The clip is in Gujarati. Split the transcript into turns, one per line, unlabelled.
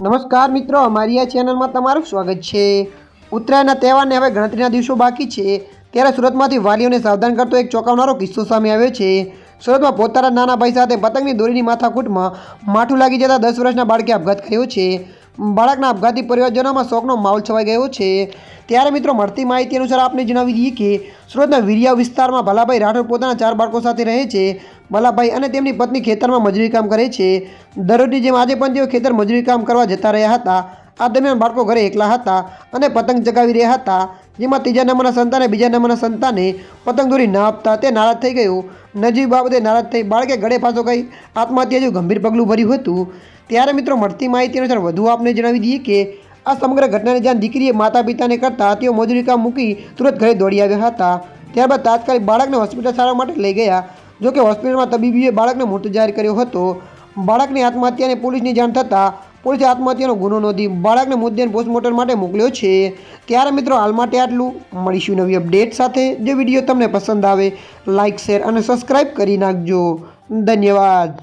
નમસ્કાર મિત્રો, અમારી આ ચેનલમાં તમારું સ્વાગત છે. ઉત્તરાયણના તહેવારને હવે ગણતરીના દિવસો બાકી છે. ત્યારે સુરતમાંથી વાલીઓને સાવધાન કરતો એક ચોંકાવનારો કિસ્સો સામે આવ્યો છે. સુરતમાં પોતાના નાના ભાઈ સાથે પતંગની દોરીની માથાકૂટમાં માઠું લાગી જતાં દસ વર્ષના બાળકે આપઘાત કર્યો છે. બાળકના આપઘાતી પરિવારજનોમાં શોકનો માહોલ છવાઈ ગયો છે. ત્યારે મિત્રો, મળતી માહિતી અનુસાર આપને જણાવી દઈએ કે સુરતના વિરિયા વિસ્તારમાં ભલાભાઈ રાઠોડ પોતાના ચાર બાળકો સાથે રહે છે. ભલાભાઈ અને તેમની પત્ની ખેતરમાં મજૂરી કામ કરે છે. દરરોજની જેમ આજે પણ તેઓ ખેતર મજૂરી કામ કરવા જતા રહ્યા હતા. આ દરમિયાન બાળકો ઘરે એકલા હતા અને પતંગ ચગાવી રહ્યા હતા. જેમાં ત્રીજા નંબરના સંતાને બીજા નંબરના સંતાને પતંગ દોરી ના આપતા તે નારાજ થઈ ગયું. નજીક બાબતે નારાજ થઈ બાળકે ગળે ફાંસો ગઈ. આત્મહત્યા જેવું ગંભીર પગલું ભર્યું હતું. ત્યારે મિત્રો મળતી માહિતી અનુસાર વધુ આપને જણાવી દઈએ કે, આ સમગ્ર ઘટનાને જાણ દીકરીએ માતા પિતાને કરતા તેઓ મજૂરી કામ મૂકી તુરંત ઘરે દોડી આવ્યા હતા. ત્યારબાદ તાત્કાલિક બાળકને હોસ્પિટલ સારવાર માટે લઈ ગયા. જોકે હોસ્પિટલમાં તબીબીએ બાળકને મૃત જાહેર કર્યો હતો. બાળકની આત્મહત્યાને પોલીસની જાણ થતાં પોલીસે આત્મહત્યાનો ગુનો નોંધી બાળકને મુદ્દેને પોસ્ટમોર્ટમ માટે મોકલ્યો છે. ત્યારે મિત્રો, હાલ માટે આટલું. મળીશું નવી અપડેટ સાથે. જે વીડિયો તમને પસંદ આવે લાઇક શેર અને સબસ્ક્રાઈબ કરી નાખજો. ધન્યવાદ.